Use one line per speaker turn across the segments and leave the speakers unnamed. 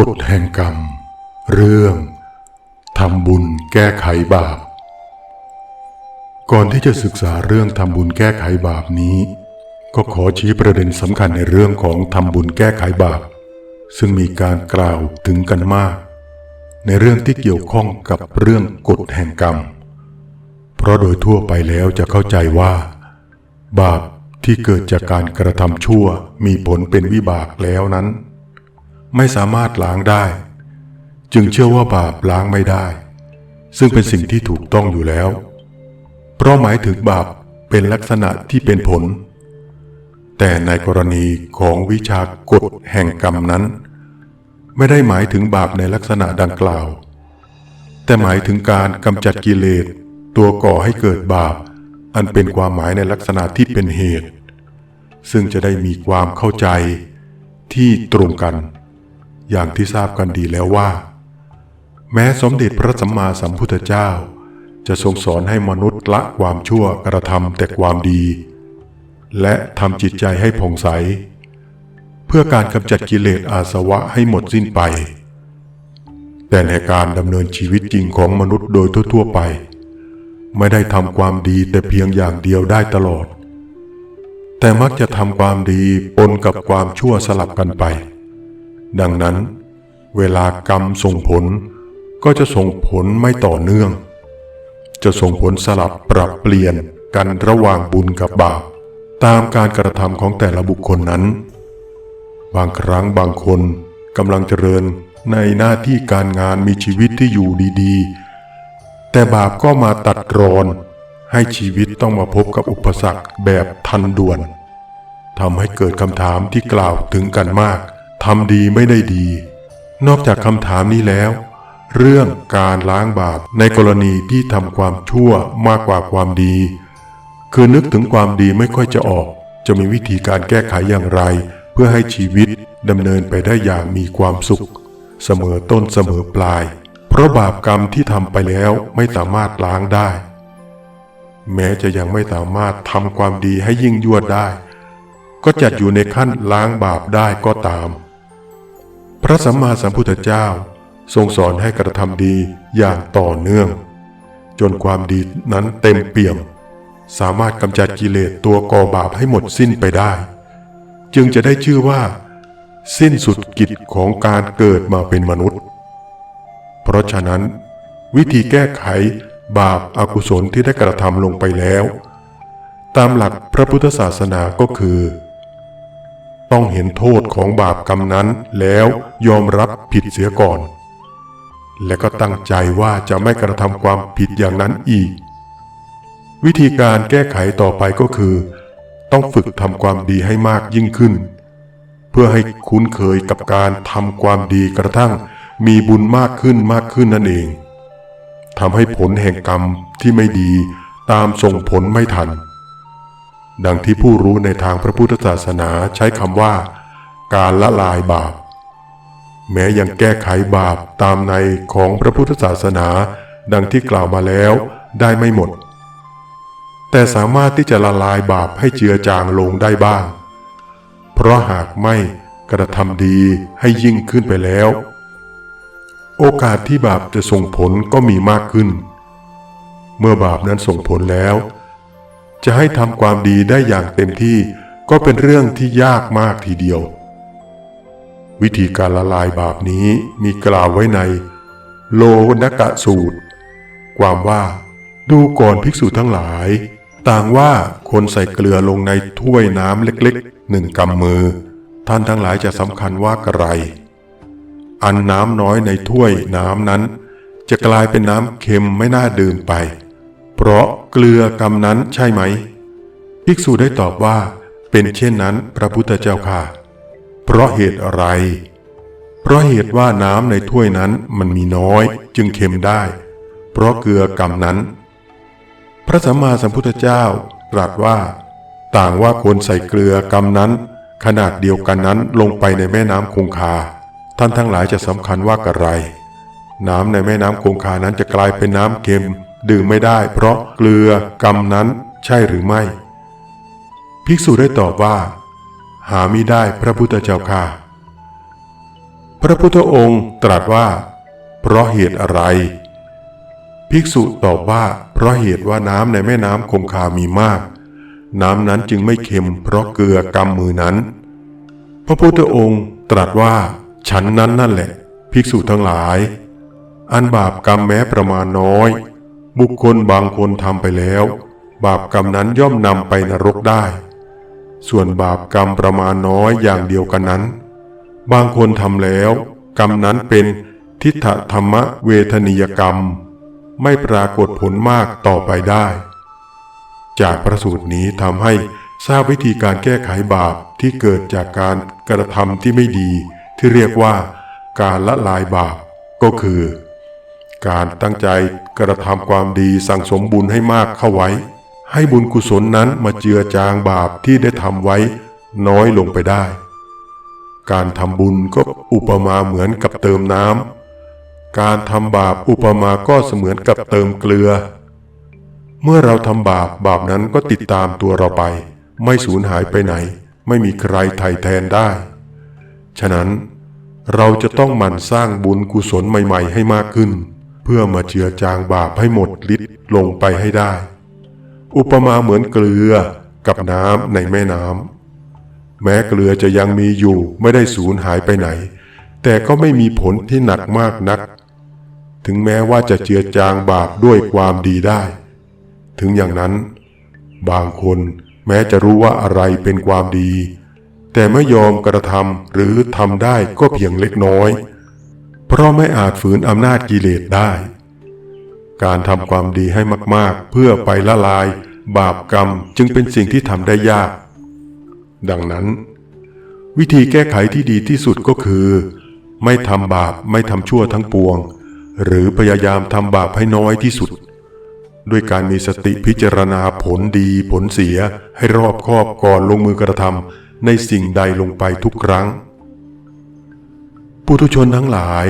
กฎแห่งกรรม เรื่องทำบุญแก้ไขบาป ก่อนที่จะศึกษาเรื่องทำบุญแก้ไขบาปนี้ ก็ขอชี้ประเด็นสำคัญในเรื่องของทำบุญแก้ไขบาป ซึ่งมีการกล่าวถึงกันมาก ในเรื่องที่เกี่ยวข้องกับเรื่องกฎแห่งกรรม เพราะโดยทั่วไปแล้วจะเข้าใจว่า บาปที่เกิดจากการกระทำชั่วมีผลเป็นวิบากแล้วนั้น ไม่สามารถล้างได้ จึงเชื่อว่าบาปล้างไม่ได้ ซึ่งเป็นสิ่งที่ถูกต้องอยู่แล้ว เพราะหมายถึงบาปเป็นลักษณะที่เป็นผล แต่ในกรณีของวิชากฎแห่งกรรมนั้น ไม่ได้หมายถึงบาปในลักษณะดังกล่าว แต่หมายถึงการกำจัดกิเลสตัวก่อให้เกิดบาป อันเป็นความหมายในลักษณะที่เป็นเหตุ ซึ่งจะได้มีความเข้าใจที่ตรงกัน อย่างที่ทราบกันดีแล้วว่า แม้สมเด็จพระสัมมาสัมพุทธเจ้า จะทรงสอนให้มนุษย์ละความชั่วกระทำแต่ความดี และทำจิตใจให้ผ่องใส เพื่อการกำจัดกิเลสอาสวะให้หมดสิ้นไป แต่ในการดำเนินชีวิตจริงของมนุษย์โดยทั่วๆไป ไม่ได้ทำความดีแต่เพียงอย่างเดียวได้ตลอดแต่มักจะทำความดีปนกับความชั่วสลับกันไป ดังนั้น เวลากรรมส่งผลก็จะส่งผลไม่ต่อเนื่อง จะส่งผลสลับปรับเปลี่ยนกันระหว่างบุญกับบาปตามการกระทำของแต่ละบุคคลนั้น บางครั้งบางคนกำลังเจริญในหน้าที่การงานมีชีวิตที่อยู่ดีๆ แต่บาปก็มาตัดรอน ให้ชีวิตต้องมาพบกับอุปสรรคแบบทันด่วนทำให้เกิดคำถามที่กล่าวถึงกันมาก ทำดีไม่ได้ดี นอกจากคำถามนี้แล้ว เรื่องการล้างบาปในกรณีที่ทำความชั่วมากกว่าความดี คือนึกถึงความดีไม่ค่อยจะออก จะมีวิธีการแก้ไขอย่างไร เพื่อให้ชีวิตดำเนินไปได้อย่างมีความสุข เสมอต้นเสมอปลาย เพราะบาปกรรมที่ทำไปแล้วไม่สามารถล้างได้ แม้จะยังไม่สามารถทำความดีให้ยิ่งยวดได้ ก็จัดอยู่ในขั้นล้างบาปได้ก็ตาม พระสัมมาสัมพุทธเจ้า ทรงสอนให้กระทำดีอย่างต่อเนื่อง จนความดีนั้นเต็มเปี่ยม สามารถกำจัดกิเลสตัวก่อบาปให้หมดสิ้นไปได้ จึงจะได้ชื่อว่า สิ้นสุดกิจของการเกิดมาเป็นมนุษย์ เพราะฉะนั้น วิธีแก้ไขบาปอากุศลที่ได้กระทำลงไปแล้ว ตามหลักพระพุทธศาสนาก็คือ ต้องเห็นโทษของบาปกรรมนั้นแล้วยอมรับผิดเสียก่อน และก็ตั้งใจว่าจะไม่กระทำความผิดอย่างนั้นอีก วิธีการแก้ไขต่อไปก็คือ ต้องฝึกทำความดีให้มากยิ่งขึ้น เพื่อให้คุ้นเคยกับการทำความดีกระทั่งมีบุญมากขึ้นมากขึ้นนั่นเองทำให้ผลแห่งกรรมที่ไม่ดีตามส่งผลไม่ทัน ดังที่ผู้รู้ในทางพระพุทธศาสนาใช้คำว่า การละลายบาป แม้ยังแก้ไขบาปตามในของพระพุทธศาสนา ดังที่กล่าวมาแล้วได้ไม่หมด แต่สามารถที่จะละลายบาปให้เจือจางลงได้บ้าง เพราะหากไม่กระทำดีให้ยิ่งขึ้นไปแล้ว โอกาสที่บาปจะส่งผลก็มีมากขึ้น เมื่อบาปนั้นส่งผลแล้ว จะให้ทำความดีได้อย่างเต็มที่ก็เป็นเรื่องที่ยากมากทีเดียว วิธีการละลายบาปนี้มีกล่าวไว้ใน โลนกะสูตร ความว่าดูก่อนภิกษุทั้งหลาย ต่างว่าคนใส่เกลือลงในถ้วยน้ำเล็กๆหนึ่งกำมือ ท่านทั้งหลายจะสำคัญว่ากระไร อันน้ำน้อยในถ้วยน้ำนั้น จะกลายเป็นน้ำเค็มไม่น่าดื่มไป เพราะเกลือกำนั้นใช่ไหม ภิกษุได้ตอบว่าเป็นเช่นนั้นพระพุทธเจ้าค่ะ เพราะเหตุอะไร เพราะเหตุว่าน้ำในถ้วยนั้นมันมีน้อยจึงเค็มได้ เพราะเกลือกำนั้น พระสัมมาสัมพุทธเจ้าตรัสว่า ต่างว่าคนใส่เกลือกำนั้น ขนาดเดียวกันนั้นลงไปในแม่น้ำคงคา ท่านทั้งหลายจะสำคัญว่ากระไร น้ำในแม่น้ำคงคานั้นจะกลายเป็นน้ำเค็ม ดื่มไม่ได้เพราะเกลือกำนั้นใช่หรือไม่ ภิกษุได้ตอบว่า หามิได้พระพุทธเจ้าค่ะ พระพุทธองค์ตรัสว่า เพราะเหตุอะไร ภิกษุตอบว่า เพราะเหตุว่าน้ำในแม่น้ำคงคามีมาก น้ำนั้นจึงไม่เค็ม เพราะเกลือกำมือนั้น พระพุทธองค์ตรัสว่า ฉันนั้นนั่นแหละ ภิกษุทั้งหลาย อันบาปกรรมแม้ประมาณน้อย บุคคลบางคนทำไปแล้ว บาปกรรมนั้นย่อมนำไปนรกได้ ส่วนบาปกรรมประมาณน้อยอย่างเดียวกันนั้น บางคนทำแล้ว กรรมนั้นเป็นทิฏฐธรรมเวทนิยกรรม ไม่ปรากฏผลมากต่อไปได้ จากพระสูตรนี้ทำให้ทราบวิธีการแก้ไขบาปที่เกิดจากการกระทำที่ไม่ดี ที่เรียกว่าการละลายบาปก็คือ การตั้งใจกระทำความดีสั่งสมบุญให้มากเข้าไว้ ให้บุญกุศลนั้นมาเจือจางบาปที่ได้ทำไว้น้อยลงไปได้ การทำบุญก็อุปมาเหมือนกับเติมน้ำการทำบาปอุปมาก็เสมือนกับเติมเกลือ เมื่อเราทำบาปบาปนั้นก็ติดตามตัวเราไป ไม่สูญหายไปไหน ไม่มีใครไถ่แทนได้ ฉะนั้นเราจะต้องหมั่นสร้างบุญกุศลใหม่ ๆ ให้มากขึ้น เพื่อมาเจือจางบาปให้หมดฤทธิ์ลงไปให้ได้ อุปมาเหมือนเกลือกับน้ำในแม่น้ำแม้เกลือจะยังมีอยู่ไม่ได้สูญหายไปไหน แต่ก็ไม่มีผลที่หนักมากนัก ถึงแม้ว่าจะเจือจางบาปด้วยความดีได้ ถึงอย่างนั้น บางคนแม้จะรู้ว่าอะไรเป็นความดี แต่ไม่ยอมกระทำหรือทำได้ก็เพียงเล็กน้อย เพราะไม่อาจฝืนอำนาจกิเลสได้ การทำความดีให้มากๆ เพื่อไปละลาย บาปกรรมจึงเป็นสิ่งที่ทำได้ยาก ดังนั้น วิธีแก้ไขที่ดีที่สุดก็คือ ไม่ทำบาปไม่ทำชั่วทั้งปวง หรือพยายามทำบาปให้น้อยที่สุด ด้วยการมีสติพิจารณาผลดีผลเสียให้รอบคอบก่อนลงมือกระทำในสิ่งใดลงไปทุกครั้ง ปุถุชนทั้งหลาย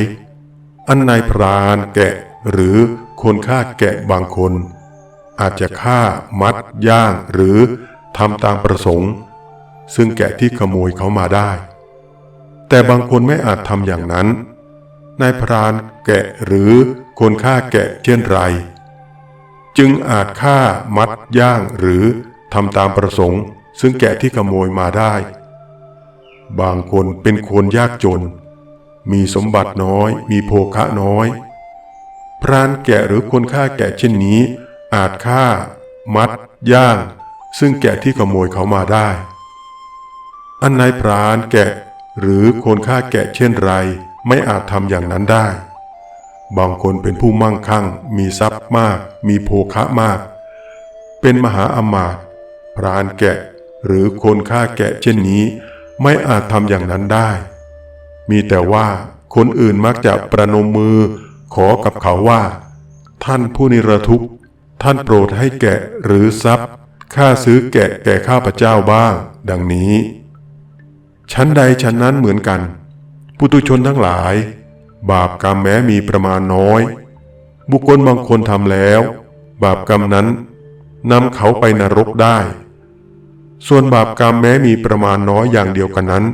อันนายพรานแกะหรือคนฆ่าแกะบางคน อาจจะฆ่ามัดย่างหรือทำตามประสงค์ ซึ่งแกะที่ขโมยเขามาได้ แต่บางคนไม่อาจทำอย่างนั้นนายพรานแกะหรือคนฆ่าแกะเช่นไร จึงอาจฆ่ามัดย่างหรือทำตามประสงค์ ซึ่งแกะที่ขโมยมาได้ บางคนเป็นคนยากจน มีสมบัติน้อย มีโภคะน้อย พรานแกะหรือคนฆ่าแกะเช่นนี้ อาจฆ่า มัด ย่าง ซึ่งแกะที่ขโมยเขามาได้ อันนายพรานแกะหรือคนฆ่าแกะเช่นไร ไม่อาจทำอย่างนั้นได้ บางคนเป็นผู้มั่งคั่ง มีทรัพย์มาก มีโภคะมาก เป็นมหาอมาตย์พรานแกะหรือคนฆ่าแกะเช่นนี้ ไม่อาจทำอย่างนั้นได้ มีแต่ว่าคนอื่นมักจะประนมมือขอกับเขาว่า ท่านผู้นิรทุกข์ท่านโปรดให้แกะหรือทรัพย์ข้าซื้อแกะแก่ข้าพเจ้าบ้าง ดังนี้ ชั้นใดชั้นนั้นเหมือนกัน ปุตุชนทั้งหลาย บาปกรรมแม้มีประมาณน้อย บุคคลบางคนทำแล้ว บาปกรรมนั้นนำเขาไปนรกได้ ส่วนบาปกรรมแม้มีประมาณน้อยอย่างเดียวกันนั้น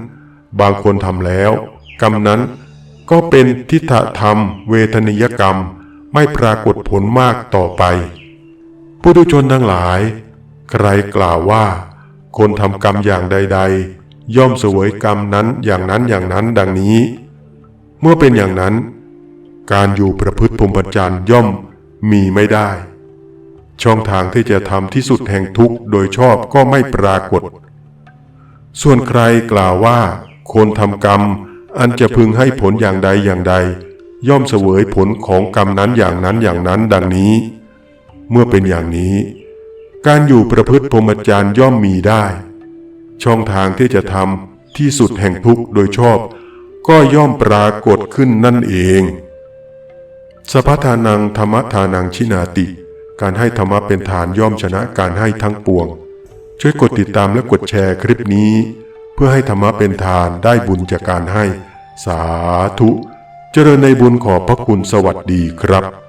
บางคนทำแล้ว กรรมนั้นก็เป็นทิฏฐธรรม เวทนิยกรรมไม่ปรากฏผลมากต่อไปปุถุชนทั้งหลาย ใครกล่าวว่า คนทำกรรมอย่างใด ๆ ย่อมเสวยกรรมนั้นอย่างนั้นอย่างนั้นดังนี้ เมื่อเป็นอย่างนั้น การอยู่ประพฤติพรหมจรรย์ย่อมมีไม่ได้ ช่องทางที่จะทำที่สุดแห่งทุกข์โดยชอบก็ไม่ปรากฏ ส่วนใครกล่าวว่า คนทำกรรม อันจะพึงให้ผลอย่างใดอย่างใด ย่อมเสวยผลของกรรมนั้นอย่างนั้นอย่างนั้นดังนี้ เมื่อเป็นอย่างนี้ การอยู่ประพฤติพรหมจรรย์ย่อมมีได้ ช่องทางที่จะทำที่สุดแห่งทุกข์โดยชอบ ก็ย่อมปรากฏขึ้นนั่นเองสพทานังธรรมทานังชินาติ การให้ธรรมะเป็นฐานย่อมชนะการให้ทั้งปวง ช่วยกดติดตามและกดแชร์คลิปนี้ เพื่อให้ธรรมะเป็นทานได้บุญจากการให้ สาธุ เจริญในบุญขอบพระคุณสวัสดีครับ